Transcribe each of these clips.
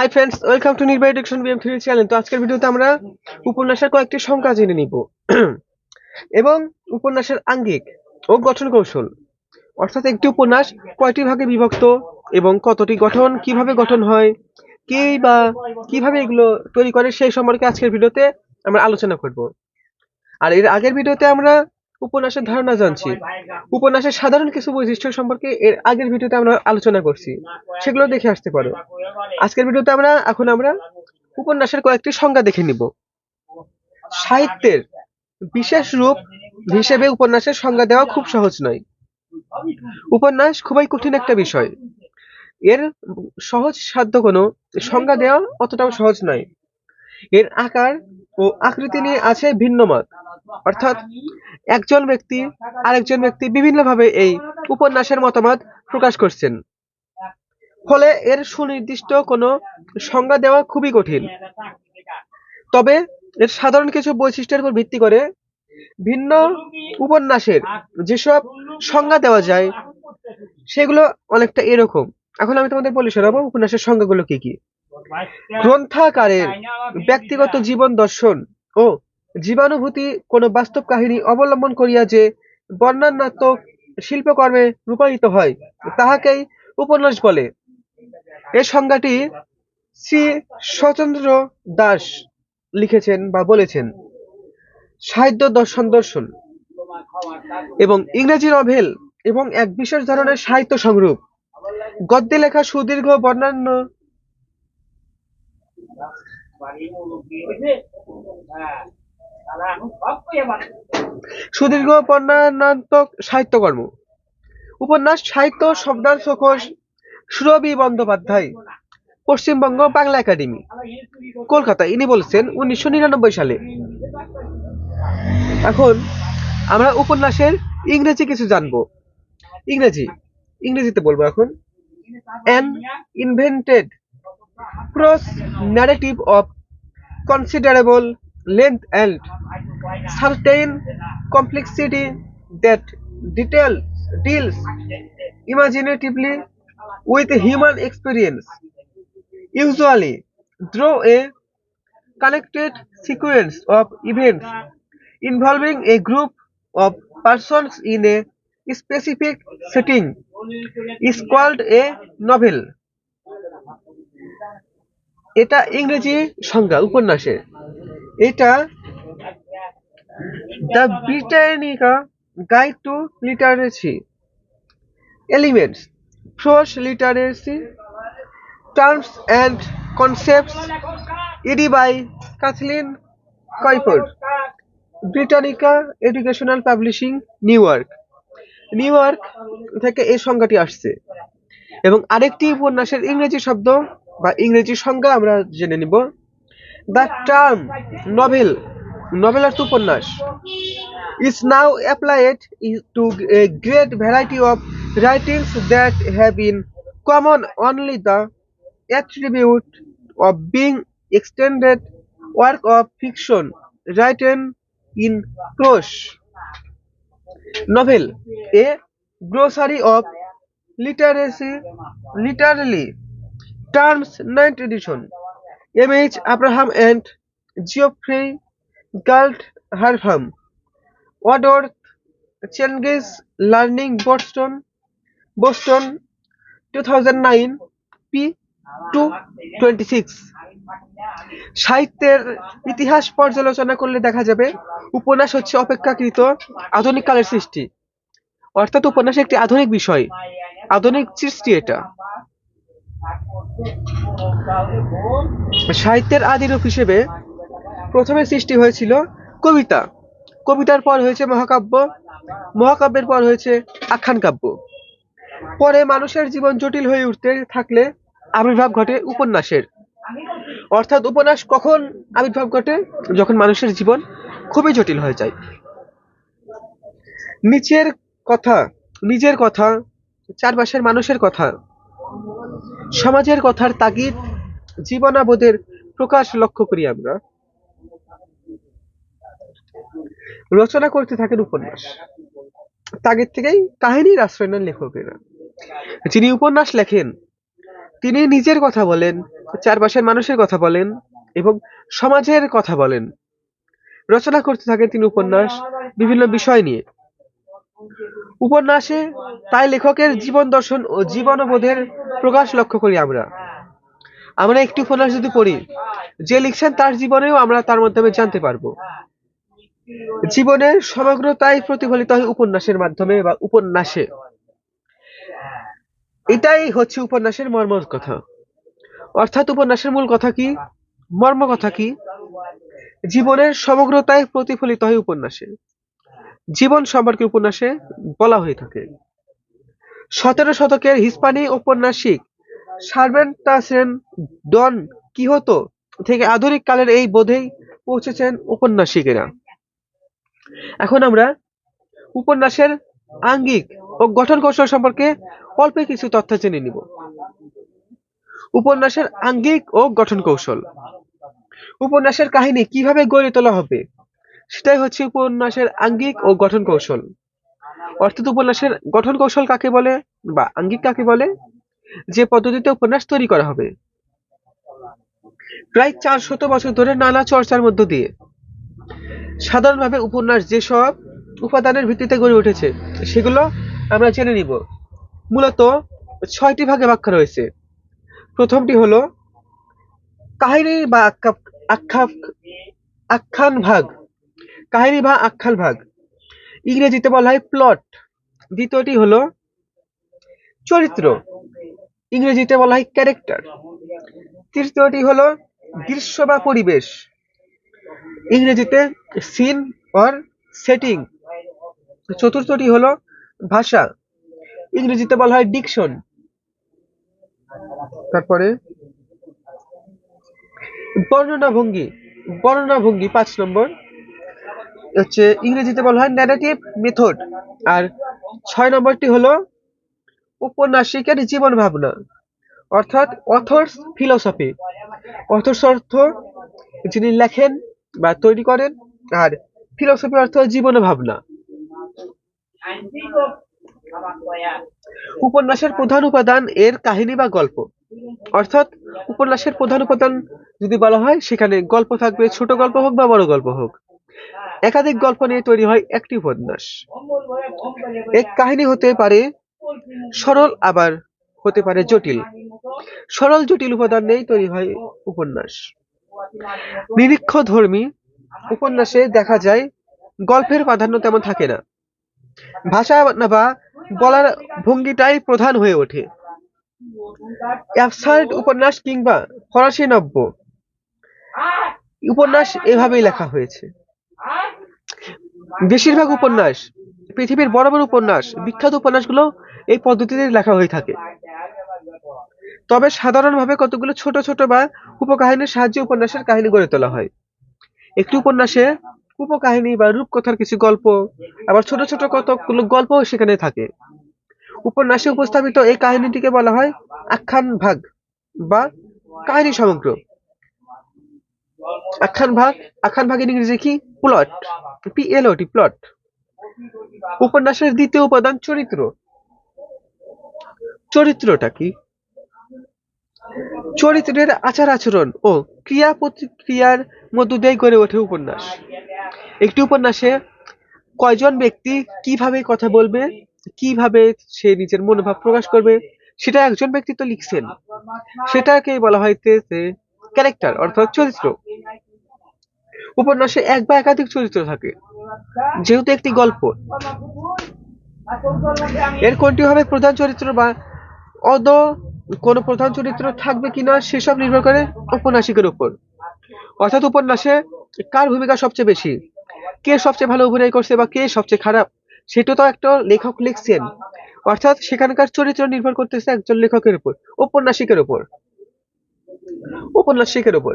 High friends welcome to নির্বাহী diction BM three channel তো আজকের ভিডিওতে আমরা উপন্যাসের কয়েকটি সংখ্যা জেনে নিব। এবং উপন্যাসের আঙ্গিক ও গঠন কৌশল। অর্থাৎ একটি উপন্যাস কয়টি ভাগে বিভক্ত এবং কতটি গঠন, কীভাবে গঠন হয়, কে বা কীভাবে এগুলো তৈরি করে সেই সম্পর্কে আজকের ভিডিওতে আমরা আলোচনা করব। আর এর আগের ভিডিওতে আমরা উপন্যাসের ধারণা জানছি। উপন্যাসের সাধারণ কিছু বৈশিষ্ট্য সম্পর্কে এর আগের ভিডিওতে আমরা আলোচনা করছি। সেগুলো দেখে আসতে পারো। আজকের ভিডিওতে আমরা, এখন আমরা উপন্যাসের কয়েকটি সংজ্ঞা দেখে নিব। সাহিত্যের বিশেষ রূপ হিসেবে উপন্যাসের সংজ্ঞা দেওয়া খুব সহজ নয়। উপন্যাস খুবই কঠিন একটা বিষয়। এর সহজ সাধ্য কোনো সংজ্ঞা দেওয়া অতটাও সহজ নয়। এর আকার ও আকৃতি নিয়ে আছে ভিন্ন মত অর্থাৎ একজন ব্যক্তি আরেকজন ব্যক্তি বিভিন্নভাবে এই উপন্যাসের মতামত প্রকাশ করছেন। ফলে এর সুনির্দিষ্ট কোনো সংজ্ঞা দেওয়া খুবই কঠিন। তবে এর সাধারণ কিছু বৈশিষ্ট্যের উপর ভিত্তি করে ভিন্ন উপন্যাসের যেসব সংজ্ঞা দেওয়া যায় সেগুলো অনেকটা এরকম। এখন আমি তোমাদের বলি শোনাবো উপন্যাসের সংজ্ঞাগুলো কি কি। গ্রন্থাকারের ব্যক্তিগত জীবন দর্শন ও জীবানুভূতি কোনো বাস্তব কাহিনী অবলম্বন করিয়া যে বর্ণনাত্মক শিল্পকর্মে রূপায়িত হয়, তাহাকেই উপন্যাস বলে। এই সংজ্ঞাটি শ্রী শচন্দ্র দাস লিখেছেন বা বলেছেন। সাহিত্য দর্শন দর্শন এবং ইংরেজি নভেল এবং এক বিশেষ ধরনের সাহিত্য সংরূপ। গদ্যে লেখা সুদীর্ঘ বর্ণান্য সুদীর্ঘ বর্ণনাত্মক সাহিত্যকর্ম। উপন্যাস, সাহিত্য শব্দার্থ কোষ সুরভি বন্দ্যোপাধ্যায়, পশ্চিমবঙ্গ বাংলা একাডেমি, কলকাতা। ইনি বলছেন উনিশশো নিরানব্বই সালে। এখন আমরা উপন্যাসের ইংরেজি কিছু জানব। ইংরেজি, ইংরেজিতে বলব এখন। An invented prose narrative of considerable length and certain complexity that detail deals imaginatively with human experience usually through a connected sequence of events involving a group of persons in a specific setting is called a novel এটা ইংরেজি সংজ্ঞা উপন্যাসের এটা the Britannica guide to literacy elements prose literacy terms and concepts ed by Kathleen Kuiper Britannica educational publishing New York New York থেকে এই সংজ্ঞাটি আসছে। এবং আরেকটি উপন্যাসের ইংরেজি শব্দ বা ইংরেজি সংজ্ঞা আমরা জেনে নিব। The term novel novel art উপন্যাস is now applied to a great variety of writings that have been common only the attribute of being extended work of fiction written in close novel a glossary of literacy literally terms ninth edition M.H. Abraham and Geoffrey Galt Harham. Woodworth Cengiz Learning, Boston Boston 2009 p 226 সাহিত্যের ইতিহাস পর্যালোচনা করলে দেখা যাবে, উপন্যাস হচ্ছে অপেক্ষাকৃত আধুনিক কালের সৃষ্টি অর্থাৎ উপন্যাস একটি আধুনিক বিষয়, আধুনিক সৃষ্টি এটা সাহিত্যের আদিরূপ হিসেবে প্রথমে সৃষ্টি হয়েছিল কবিতা। কবিতার পর হয়েছে মহাকাব্য, মহাকাব্যের পর হয়েছে আখ্যান কাব্য পরে মানুষের জীবন জটিল হয়ে উঠতে থাকলে আবির্ভাব ঘটে উপন্যাসের। অর্থাৎ উপন্যাস কখন আবির্ভাব ঘটে? যখন মানুষের জীবন খুবই জটিল হয়ে যায়। নিচের কথা, নিজের কথা, চারপাশের মানুষের কথা, সমাজের কথার তাগিদ জীবনাবোধের প্রকাশ লক্ষ্য করি আমরা। রচনা করতে থাকেন উপন্যাস। তাগিদ থেকেই কাহিনীর আশ্রয় নেন লেখকেরা। যিনি উপন্যাস লেখেন, তিনি নিজের কথা বলেন, চারপাশের মানুষের কথা বলেন এবং সমাজের কথা বলেন। রচনা করতে থাকেন তিনি উপন্যাস বিভিন্ন বিষয় নিয়ে। উপন্যাসে তাই লেখকের জীবন দর্শন ও জীবনবোধের প্রকাশ লক্ষ্য করি আমরা। আমরা একটি উপন্যাস যদি পড়ি, যে লিখছেন তার জীবনেও আমরা তার মাধ্যমে জানতে পারব। জীবনের সমগ্রতাই প্রতিফলিত হয় উপন্যাসের মাধ্যমে বা উপন্যাসে। এটাই হচ্ছে উপন্যাসের মর্ম কথা। অর্থাৎ উপন্যাসের মূল কথা কি? মর্ম কথা কি? জীবনের সমগ্রতায় প্রতিফলিত হয় উপন্যাসে। জীবন সম্পর্কে উপন্যাসে বলা হয়ে থাকে। সতেরো শতকের হিস্পানি ঔপন্যাসিক সার্ভেন্টাসেন ডন কিহতো থেকে আধুনিক কালের এই বোধেই পৌঁছেছেন উপন্যাসিকেরা এখন আমরা উপন্যাসের আঙ্গিক ও গঠন কৌশল সম্পর্কে অল্প কিছু তথ্য জেনে নিব। উপন্যাসের আঙ্গিক ও গঠন কৌশল। উপন্যাসের কাহিনী কীভাবে গড়ে তোলা হবে, সেটাই হচ্ছে উপন্যাসের আঙ্গিক ও গঠন কৌশল। অর্থাৎ উপন্যাসের গঠন কৌশল কাকে বলে বা আঙ্গিক কাকে বলে? যে পদ্ধতিতে উপন্যাস তৈরি করা হবে। প্রায় চার শত বছর ধরে নানা চর্চার মধ্য দিয়ে সাধারণভাবে উপন্যাস যেসব উপাদানের ভিত্তিতে গড়ে উঠেছে, সেগুলো আমরা জেনে নিব। মূলত ছয়টি ভাগে ব্যাখ্যা রয়েছে। প্রথমটি হলো কাহিনী বা আখ্যা আখ্যা, আখ্যান ভাগ। কাহিনী বা আখ্যান ভাগ। ইংরেজিতে বলা হয় প্লট। দ্বিতীয়টি হলো চরিত্র। ইংরেজিতে বলা হয় ক্যারেক্টার। তৃতীয়টি হলো দৃশ্য বা পরিবেশ। ইংরেজিতে সিন অর সেটিং। চতুর্থটি হলো ভাষা। ইংরেজিতে বলা হয় ডিকশন। তারপরে বর্ণনা ভঙ্গি বর্ণনা ভঙ্গি পাঁচ নম্বর। হচ্ছে ইংরেজিতে বলা হয় ন্যারেটিভ মেথড আর ছয় নম্বরটি হলো উপন্যাসিকের জীবন ভাবনা অর্থাৎ অথর্স ফিলোসফি অথর্স অর্থ যিনি লেখেন বা তৈরি করেন, আর ফিলোসফি অর্থ জীবন ভাবনা উপন্যাসের প্রধান উপাদান এর কাহিনী বা গল্প। অর্থাৎ উপন্যাসের প্রধান উপাদান যদি বলা হয়, সেখানে গল্প থাকবে, ছোট গল্প হোক বা বড় গল্প হোক। একাধিক গল্প নিয়ে তৈরি হয় একটি উপন্যাস। এক কাহিনী হতে পারে সরল আবার হতে পারে জটিল। সরল জটিল উপাদান নিয়েই তৈরি হয় উপন্যাস। নিরীক্ষ ধর্মী উপন্যাসে দেখা যায়, গল্পের প্রাধান্য তেমন থাকে না। ভাষা বা বলার ভঙ্গিটাই প্রধান হয়ে ওঠে। উপন্যাস কিংবা ফরাসি নব্য উপন্যাস এভাবেই লেখা হয়েছে। বেশিরভাগ উপন্যাস, পৃথিবীর বড় বড় উপন্যাস, বিখ্যাত উপন্যাসগুলো এই পদ্ধতিতে লেখা হয়ে থাকে। তবে সাধারণভাবে কতগুলো ছোট ছোট বা উপকাহিনীর সাহায্যে উপন্যাসের কাহিনী গড়ে তোলা হয়? একটি উপন্যাসে উপকাহিনী বা রূপকথার কিছু গল্প, আবার ছোট ছোট কতগুলো গল্পও সেখানে থাকে। উপন্যাসে উপস্থাপিত এই কাহিনীটিকে বলা হয় আখ্যান ভাগ বা কাহিনী সমগ্র। আখ্যান ভাগ, আখ্যান ভাগের ইংরেজি কি? Plot P L P L O T plot উপন্যাসের দ্বিতীয় উপাদান চরিত্র। চরিত্রটা কি? চরিত্রের আচার আচরণ ও ক্রিয়া প্রতিক্রিয়ার মধ্য দিয়ে গড়ে ওঠে উপন্যাস। একটি উপন্যাসে কয়জন ব্যক্তি কীভাবে কথা বলবে, কীভাবে সে নিজের মনোভাব প্রকাশ করবে, সেটা একজন ব্যক্তি তো লিখছেন। সেটাকে বলা হয় ক্যারেক্টার অর্থাৎ চরিত্র। উপন্যাসে এক বা একাধিক চরিত্র থাকে। যেহেতু একটি গল্প, এর কোনটি হবে প্রধান চরিত্র বা অদ কোন প্রধান চরিত্র থাকবে কিনা সেসব নির্ভর করে উপন্যাসিকের উপর। অর্থাৎ উপন্যাসে কার ভূমিকা সবচেয়ে বেশি? কে সবচেয়ে ভালো অভিনয় করছে বা কে সবচেয়ে খারাপ? সেটা তো একটা লেখক লিখছেন। অর্থাৎ সেখানকার চরিত্র নির্ভর করতেছে একজন লেখকের উপর, উপন্যাসিকের উপর। উপন্যাসিকের উপর।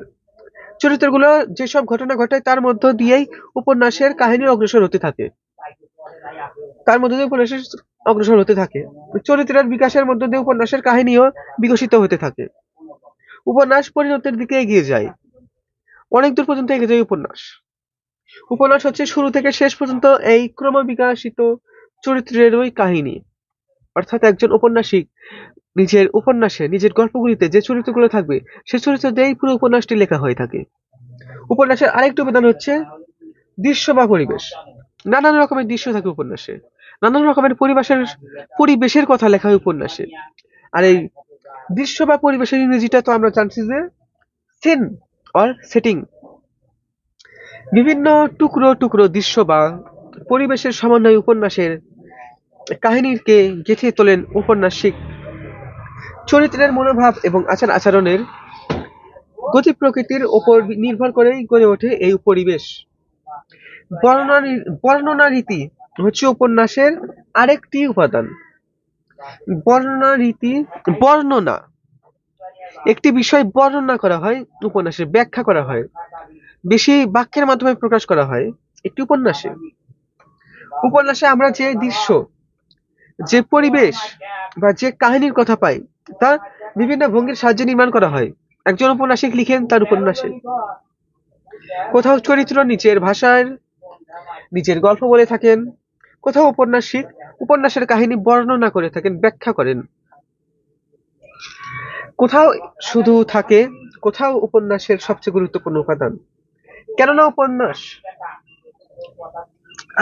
চরিত্রগুলো যেসব ঘটনা ঘটায় তার মধ্য দিয়েই উপন্যাসের কাহিনী অগ্রসর হতে থাকে। তার মধ্যে দিয়ে উপন্যাসের অগ্রসর হতে থাকে। চরিত্রের বিকাশের মধ্য দিয়ে উপন্যাসের কাহিনীও বিকশিত হতে থাকে। উপন্যাস পরিণতির দিকে এগিয়ে যায়। অনেক দূর পর্যন্ত এগিয়ে যায় উপন্যাস। উপন্যাস হচ্ছে শুরু থেকে শেষ পর্যন্ত এই ক্রমবিকাশিত চরিত্রের ওই কাহিনী। অর্থাৎ একজন উপন্যাসিক নিজের উপন্যাসে, নিজের গল্পগুলিতে যে চরিত্রগুলো থাকবে, সে চরিত্র দিয়েই পুরো উপন্যাসটি লেখা হয়ে থাকে। উপন্যাসের আরেকটি উপাদান হচ্ছে দৃশ্য বা পরিবেশ। নানান রকমের দৃশ্য থাকে উপন্যাসে। নানান রকমের পরিবেশের পরিবেশের কথা লেখা হয় উপন্যাসে। আর এই দৃশ্য বা পরিবেশের ইংরেজিটা তো আমরা জানছি যে সিন অর সেটিং বিভিন্ন টুকরো টুকরো দৃশ্য বা পরিবেশের সমন্বয় উপন্যাসের কাহিনীকে গেঁথে তোলেন উপন্যাসিক চরিত্রের মনোভাব এবং আচার আচরণের গতি প্রকৃতির ওপর নির্ভর করেই গড়ে ওঠে এই পরিবেশ বর্ণনা বর্ণনা রীতি হচ্ছে উপন্যাসের আরেকটি উপাদান। বর্ণনা রীতি, বর্ণনা। একটি বিষয় বর্ণনা করা হয় উপন্যাসে ব্যাখ্যা করা হয়। বেশি বাক্যের মাধ্যমে প্রকাশ করা হয় একটি উপন্যাসে। উপন্যাসে আমরা যে দৃশ্য, যে পরিবেশ বা যে কাহিনীর কথা পাই, তা বিভিন্ন ভঙ্গির সাহায্যে নির্মাণ করা হয়। একজন উপন্যাসিক লিখেন তার উপন্যাসে। কোথাও চরিত্র নিজের ভাষার, নিজের গল্প বলে থাকেন কোথাও উপন্যাসিক, উপন্যাসের কাহিনী বর্ণনা করে থাকেন, ব্যাখ্যা করেন। কোথাও শুধু থাকে, কোথাও উপন্যাসের সবচেয়ে গুরুত্বপূর্ণ উপাদান। কেননা উপন্যাস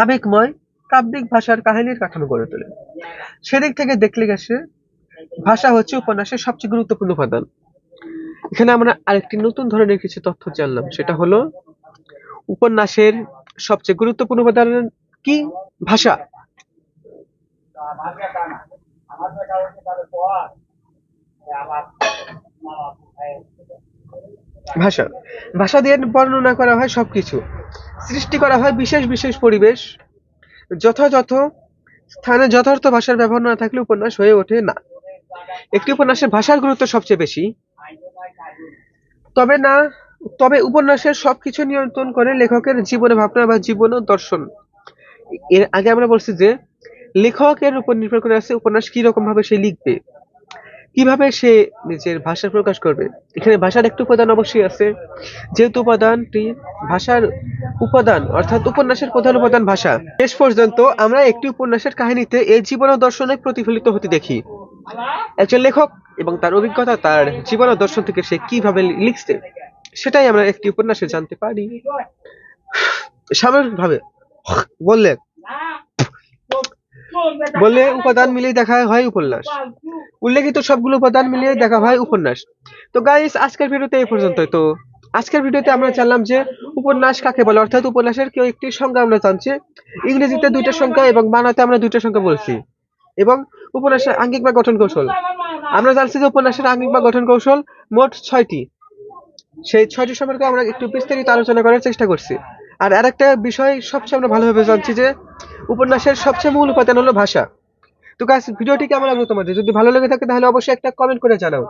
আবেগময়, কাব্যিক ভাষার কাহিনীর কাঠামো গড়ে তোলে। সেদিক থেকে দেখলে গেছে, ভাষা হচ্ছে উপন্যাসের সবচেয়ে গুরুত্বপূর্ণ উপাদান। এখানে আমরা আরেকটি নতুন ধরনের কিছু তথ্য জানলাম, সেটা হলো, উপন্যাসের সবচেয়ে গুরুত্বপূর্ণ উপাদান কি ভাষা? ভাষা। ভাষা দিয়ে বর্ণনা করা হয় সবকিছু। সৃষ্টি করা হয় বিশেষ বিশেষ পরিবেশ। যথাযথ স্থানে যথার্থ ভাষার ব্যবহার না থাকলে উপন্যাস হয়ে ওঠে না। একটি উপন্যাসের ভাষার গুরুত্ব সবচেয়ে বেশি। তবে না, তবে উপন্যাসের সবকিছু নিয়ন্ত্রণ করে লেখকের জীবনে ভাবনা বা জীবন ও দর্শন। এর আগে আমরা বলছি যে লেখকের উপর নির্ভর করে আছে উপন্যাস কি রকম ভাবে সে লিখবে, কীভাবে সে নিজের ভাষা প্রকাশ করবে। এখানে ভাষার একটি উপাদান অবশ্যই আছে, যেহেতু উপাদানটি ভাষার উপাদান, অর্থাৎ উপন্যাসের প্রধান উপাদান ভাষা। শেষ পর্যন্ত আমরা একটি উপন্যাসের কাহিনীতে এই জীবন দর্শনে প্রতিফলিত হতে দেখি। একজন লেখক এবং তার অভিজ্ঞতা, তার জীবন দর্শন থেকে সে কীভাবে লিখছে, সেটাই আমরা একটি উপন্যাসে জানতে পারি। সাময়িকভাবে বললে? বললে উপাদান মিলিয়ে দেখা হয় উপন্যাস। উল্লেখিত সবগুলো উপাদান মিলিয়ে দেখা হয় উপন্যাস। তো গাইস আজকের ভিডিওতে এই পর্যন্তই। তো আজকের ভিডিওতে আমরা জানলাম যে উপন্যাস কাকে বলে? অর্থাৎ উপন্যাসের কেউ একটি সংজ্ঞা আমরা জানছি। ইংরেজিতে দুইটা সংখ্যা এবং বাংলাতে আমরা দুইটা সংখ্যা বলছি। এবং উপন্যাসের আঙ্গিক বা গঠন কৌশল। আমরা জানছি যে উপন্যাসের আঙ্গিক বা গঠন কৌশল মোট ছয়টি। সেই ছয়টি সম্পর্কে আমরা একটু বিস্তারিত আলোচনা করার চেষ্টা করছি। আর আরেকটা বিষয় সবচেয়ে আমরা ভালোভাবে জানছি যে উপন্যাসের সবচেয়ে মূল উপাদান হলো ভাষা। তো গাছ ভিডিওটি কেমন লাগল তোমাদের? যদি ভালো লেগে থাকে তাহলে অবশ্যই একটা কমেন্ট করে জানাও।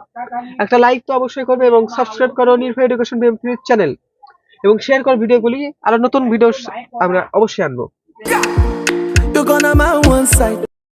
একটা লাইক তো অবশ্যই করবে এবং সাবস্ক্রাইব করো নির্ভয় এডুকেশন চ্যানেল এবং শেয়ার করো ভিডিওগুলি। আরও নতুন ভিডিও আমরা অবশ্যই আনব।